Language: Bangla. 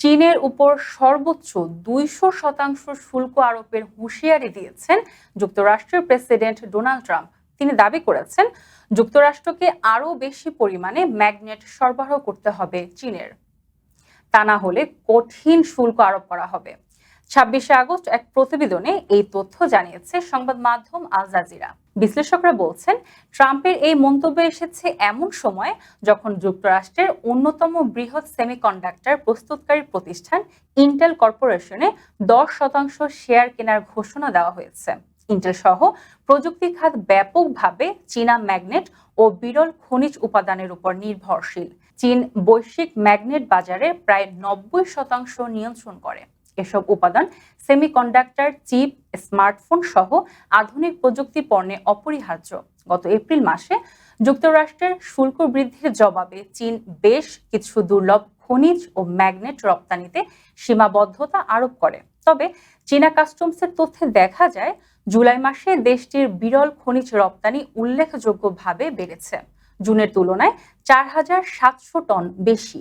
চীনের উপর সর্বোচ্চ দুইশো শতাংশ শুল্ক আরোপের হুঁশিয়ারি দিয়েছেন যুক্তরাষ্ট্রের প্রেসিডেন্ট ডোনাল্ড ট্রাম্প। তিনি দাবি করেছেন, যুক্তরাষ্ট্রকে আরও বেশি পরিমাণে ম্যাগনেট সরবরাহ করতে হবে চীনের। তা না হলে কঠিন শুল্ক আরোপ করা হবে। ছাব্বিশে আগস্ট এক প্রতিবেদনে এই তথ্য জানিয়েছে সংবাদ মাধ্যম আল জাজিরা। বিশ্লেষকরা বলছেন, ট্রাম্পের এই মন্তব্য এসেছে এমন সময় যখন যুক্তরাষ্ট্রের অন্যতম বৃহৎ সেমিকন্ডাক্টর প্রস্তুতকারী প্রতিষ্ঠান ইন্টেল কর্পোরেশনে দশ শতাংশ শেয়ার কেনার ঘোষণা দেওয়া হয়েছে। ইন্টেল সহ প্রযুক্তি খাত ব্যাপকভাবে চীনা ম্যাগনেট ও বিরল খনিজ উপাদানের উপর নির্ভরশীল। চীন বৈশ্বিক ম্যাগনেট বাজারে প্রায় নব্বই শতাংশ নিয়ন্ত্রণ করে। এসব উপাদান সেমিকন্ডাক্টর চিপ স্মার্টফোন সহ আধুনিক প্রযুক্তি পণ্যে অপরিহার্য। গত এপ্রিল মাসে যুক্তরাষ্ট্রের শুল্ক বৃদ্ধির জবাবে চীন বেশ কিছু দুর্লভ খনিজ ও ম্যাগনেট রপ্তানিতে সীমাবদ্ধতা আরোপ করে। তবে চীনা কাস্টমসের তথ্যে দেখা যায়, জুলাই মাসে দেশটির বিরল খনিজ রপ্তানি উল্লেখযোগ্যভাবে বেড়েছে। জুনের তুলনায় চার হাজার সাতশো টন বেশি।